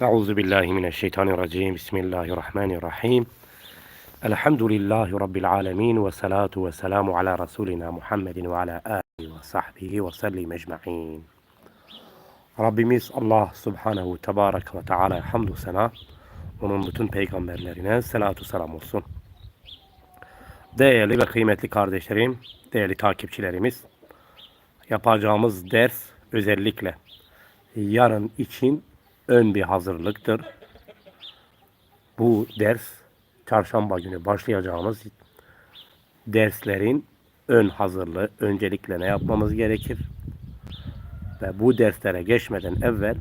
Euzu billahi mineşşeytanirracim. Bismillahirrahmanirrahim. Elhamdülillahi rabbil alamin ve salatu ve selamu ala rasulina Muhammedin ve ala alihi ve sahbihi ve sellim ecmaîn. Rabbimiz Allah Subhanahu Tebarek ve Teala hamdü sena. Onun bütün peygamberlerine selatu selam olsun. Değerli ve kıymetli kardeşlerim, değerli takipçilerimiz, yapacağımız ders özellikle yarın için ön bir hazırlıktır. Bu ders çarşamba günü başlayacağımız derslerin ön hazırlığı öncelikle ne yapmamız gerekir? Ve bu derslere geçmeden evvel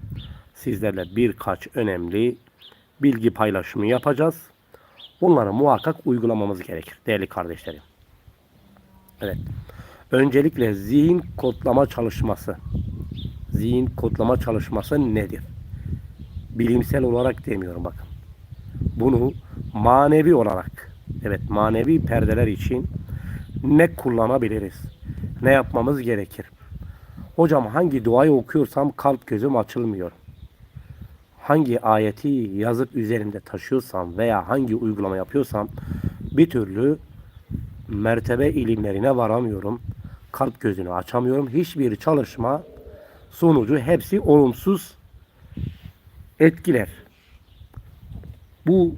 sizlerle birkaç önemli bilgi paylaşımı yapacağız. Bunları muhakkak uygulamamız gerekir değerli kardeşlerim. Evet. Öncelikle zihin kodlama çalışması. Zihin kodlama çalışması nedir? Bilimsel olarak demiyorum bakın. Bunu manevi olarak, evet manevi perdeler için ne kullanabiliriz? Ne yapmamız gerekir? Hocam hangi duayı okuyorsam kalp gözüm açılmıyor. Hangi ayeti yazıp üzerinde taşıyorsam veya hangi uygulama yapıyorsam bir türlü mertebe ilimlerine varamıyorum. Kalp gözünü açamıyorum. Hiçbir çalışma sonucu hepsi olumsuz etkiler. Bu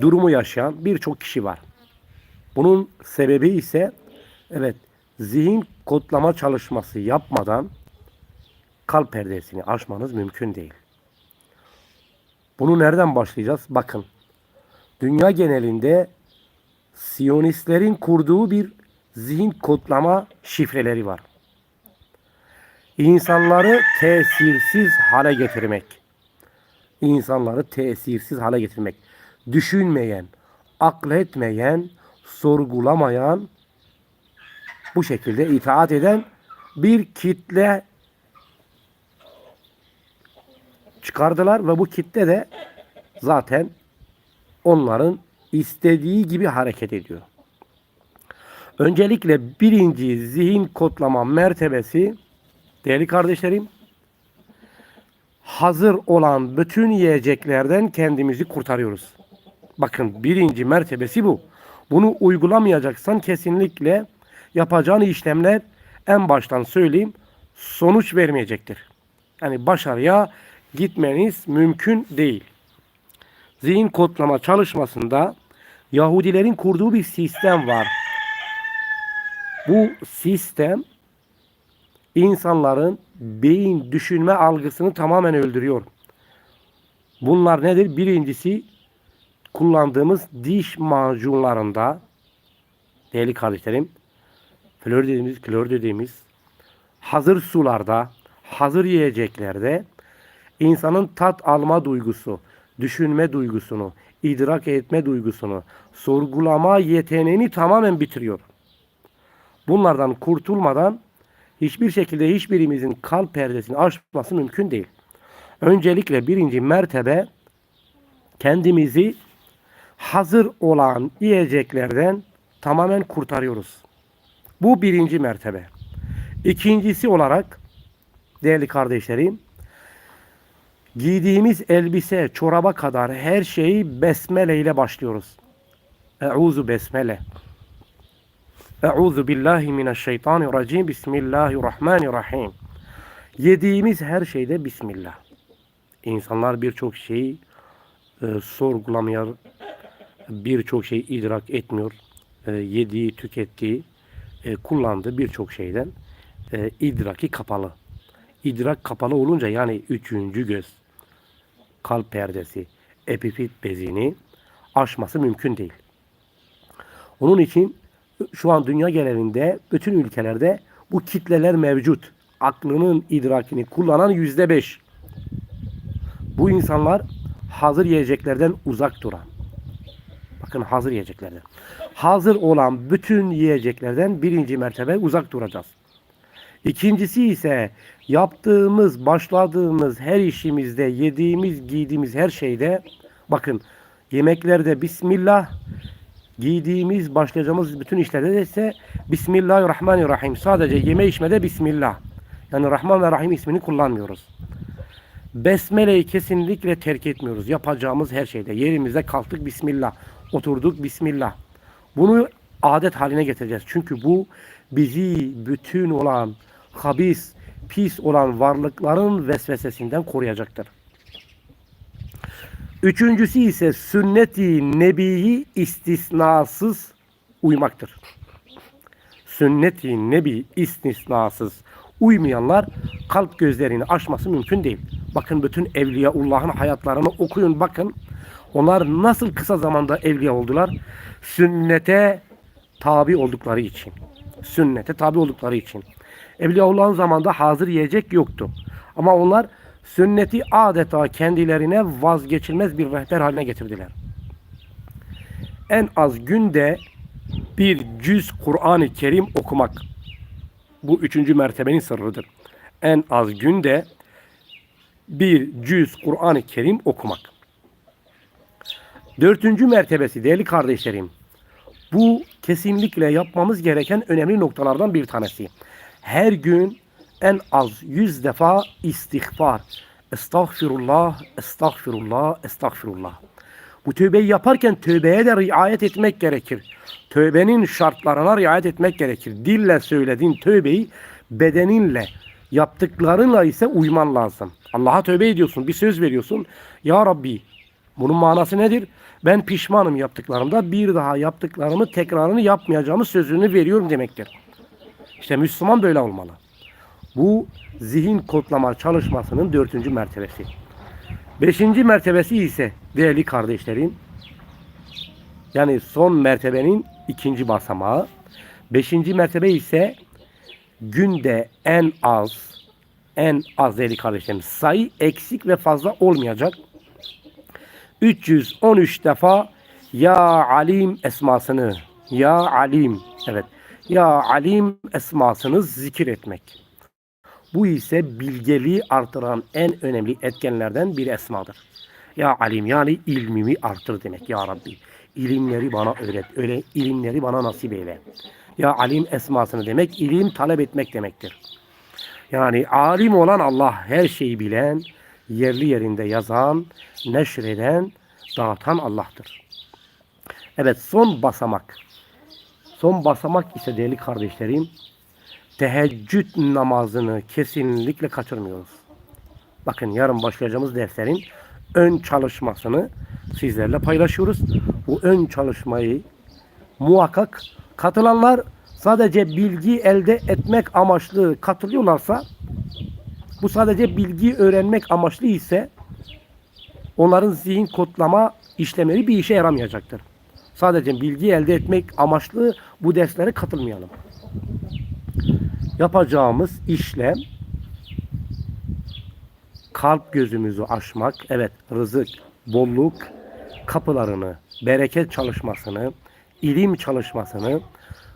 durumu yaşayan birçok kişi var. Bunun sebebi ise evet zihin kodlama çalışması yapmadan kalp perdesini aşmanız mümkün değil. Bunu nereden başlayacağız? Bakın. Dünya genelinde Siyonistlerin kurduğu bir zihin kodlama şifreleri var. İnsanları tesirsiz hale getirmek. İnsanları tesirsiz hale getirmek. Düşünmeyen, akletmeyen, sorgulamayan, bu şekilde itaat eden bir kitle çıkardılar ve bu kitle de zaten onların istediği gibi hareket ediyor. Öncelikle birinci zihin kodlama mertebesi değerli kardeşlerim hazır olan bütün yiyeceklerden kendimizi kurtarıyoruz. Bakın birinci mertebesi bu. Bunu uygulamayacaksan kesinlikle yapacağın işlemler en baştan söyleyeyim sonuç vermeyecektir. Yani başarıya gitmeniz mümkün değil. Zihin kodlama çalışmasında Yahudilerin kurduğu bir sistem var. Bu sistem insanların beyin düşünme algısını tamamen öldürüyor. Bunlar nedir? Birincisi kullandığımız diş macunlarında değerli kardeşlerim flor dediğimiz, klor dediğimiz hazır sularda, hazır yiyeceklerde insanın tat alma duygusu, düşünme duygusunu, idrak etme duygusunu, sorgulama yeteneğini tamamen bitiriyor. Bunlardan kurtulmadan hiçbir şekilde hiçbirimizin kalp perdesini aşması mümkün değil. Öncelikle birinci mertebe kendimizi hazır olan yiyeceklerden tamamen kurtarıyoruz. Bu birinci mertebe. İkincisi olarak değerli kardeşlerim giydiğimiz elbise, çoraba kadar her şeyi besmele ile başlıyoruz. Euzu besmele. Euzu billahi mineşşeytanirracim. Bismillahirrahmanirrahim. Yediğimiz her şeyde Bismillah. İnsanlar birçok şeyi e, sorgulamıyor, birçok şeyi idrak etmiyor. E, yediği, tükettiği, e, kullandığı birçok şeyden e, idraki kapalı. İdrak kapalı olunca yani üçüncü göz, kalp perdesi, epifit bezini aşması mümkün değil. Onun için şu an dünya genelinde bütün ülkelerde bu kitleler mevcut. Aklının idrakini kullanan yüzde beş. Bu insanlar hazır yiyeceklerden uzak duran. Bakın hazır yiyeceklerden. Hazır olan bütün yiyeceklerden birinci mertebe uzak duracağız. İkincisi ise yaptığımız, başladığımız her işimizde, yediğimiz, giydiğimiz her şeyde bakın yemeklerde Bismillah, giydiğimiz, başlayacağımız bütün işlerde de ise Bismillahirrahmanirrahim. Sadece yeme içmede Bismillah. Yani Rahman ve Rahim ismini kullanmıyoruz. Besmele'yi kesinlikle terk etmiyoruz. Yapacağımız her şeyde. Yerimizde kalktık Bismillah. Oturduk Bismillah. Bunu adet haline getireceğiz. Çünkü bu bizi bütün olan habis, pis olan varlıkların vesvesesinden koruyacaktır. Üçüncüsü ise sünnet-i nebiyi istisnasız uymaktır. Sünnet-i nebi istisnasız uymayanlar kalp gözlerini açması mümkün değil. Bakın bütün Evliyaullah'ın hayatlarını okuyun bakın. Onlar nasıl kısa zamanda evliya oldular? Sünnete tabi oldukları için. Sünnete tabi oldukları için. Evliyaullah'ın zamanında hazır yiyecek yoktu. Ama onlar sünneti adeta kendilerine vazgeçilmez bir rehber haline getirdiler. En az günde bir cüz Kur'an-ı Kerim okumak. Bu üçüncü mertebenin sırrıdır. En az günde bir cüz Kur'an-ı Kerim okumak. Dördüncü mertebesi değerli kardeşlerim. Bu kesinlikle yapmamız gereken önemli noktalardan bir tanesi. Her gün en az yüz defa istiğfar. Estağfirullah, estağfirullah, estağfirullah. Bu tövbeyi yaparken tövbeye de riayet etmek gerekir. Tövbenin şartlarına riayet etmek gerekir. Dille söylediğin tövbeyi bedeninle, yaptıklarınla ise uyman lazım. Allah'a tövbe ediyorsun, bir söz veriyorsun. Ya Rabbi, bunun manası nedir? Ben pişmanım yaptıklarımda, bir daha yaptıklarımı tekrarını yapmayacağımı sözünü veriyorum demektir. İşte Müslüman böyle olmalı. Bu zihin kodlama çalışmasının dördüncü mertebesi. Beşinci mertebesi ise değerli kardeşlerim, yani son mertebenin ikinci basamağı. Beşinci mertebe ise günde en az, en az değerli kardeşlerim sayı eksik ve fazla olmayacak. 313 defa Ya Alim esmasını, Ya Alim, evet, Ya Alim esmasını zikir etmek. Bu ise bilgeliği artıran en önemli etkenlerden bir esmadır. Ya alim yani ilmimi artır demek ya Rabbi. İlimleri bana öğret. Öyle ilimleri bana nasip eyle. Ya alim esmasını demek ilim talep etmek demektir. Yani alim olan Allah her şeyi bilen, yerli yerinde yazan, neşreden, dağıtan Allah'tır. Evet son basamak. Son basamak ise değerli kardeşlerim teheccüd namazını kesinlikle kaçırmıyoruz. Bakın yarın başlayacağımız derslerin ön çalışmasını sizlerle paylaşıyoruz. Bu ön çalışmayı muhakkak katılanlar sadece bilgi elde etmek amaçlı katılıyorlarsa bu sadece bilgi öğrenmek amaçlı ise onların zihin kodlama işlemleri bir işe yaramayacaktır. Sadece bilgi elde etmek amaçlı bu derslere katılmayalım yapacağımız işlem kalp gözümüzü açmak, evet rızık, bolluk kapılarını, bereket çalışmasını, ilim çalışmasını,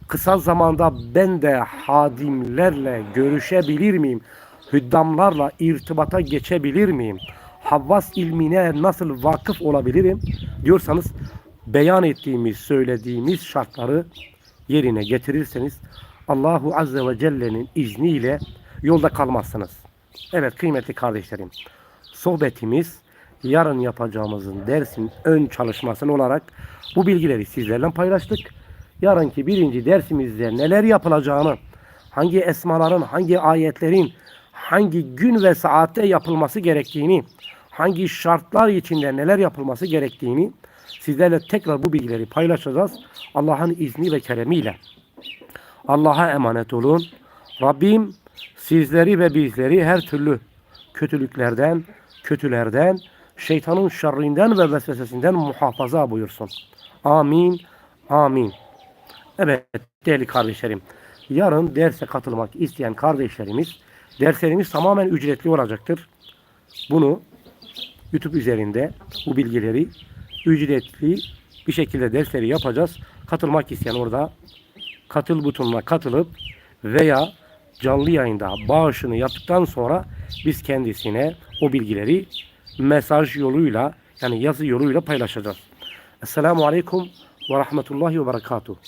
kısa zamanda ben de hadimlerle görüşebilir miyim? Hüddamlarla irtibata geçebilir miyim? Havvas ilmine nasıl vakıf olabilirim? Diyorsanız beyan ettiğimiz, söylediğimiz şartları yerine getirirseniz Allahu Azze ve Celle'nin izniyle yolda kalmazsınız. Evet kıymetli kardeşlerim, sohbetimiz yarın yapacağımızın dersin ön çalışmasını olarak bu bilgileri sizlerle paylaştık. Yarınki birinci dersimizde neler yapılacağını, hangi esmaların, hangi ayetlerin, hangi gün ve saatte yapılması gerektiğini, hangi şartlar içinde neler yapılması gerektiğini sizlerle tekrar bu bilgileri paylaşacağız. Allah'ın izni ve keremiyle. Allah'a emanet olun. Rabbim sizleri ve bizleri her türlü kötülüklerden, kötülerden, şeytanın şerrinden ve vesvesesinden muhafaza buyursun. Amin. Amin. Evet değerli kardeşlerim. Yarın derse katılmak isteyen kardeşlerimiz derslerimiz tamamen ücretli olacaktır. Bunu YouTube üzerinde bu bilgileri ücretli bir şekilde dersleri yapacağız. Katılmak isteyen orada katıl butonuna katılıp veya canlı yayında bağışını yaptıktan sonra biz kendisine o bilgileri mesaj yoluyla yani yazı yoluyla paylaşacağız. Esselamu Aleyküm ve Rahmetullahi ve Berekatuhu.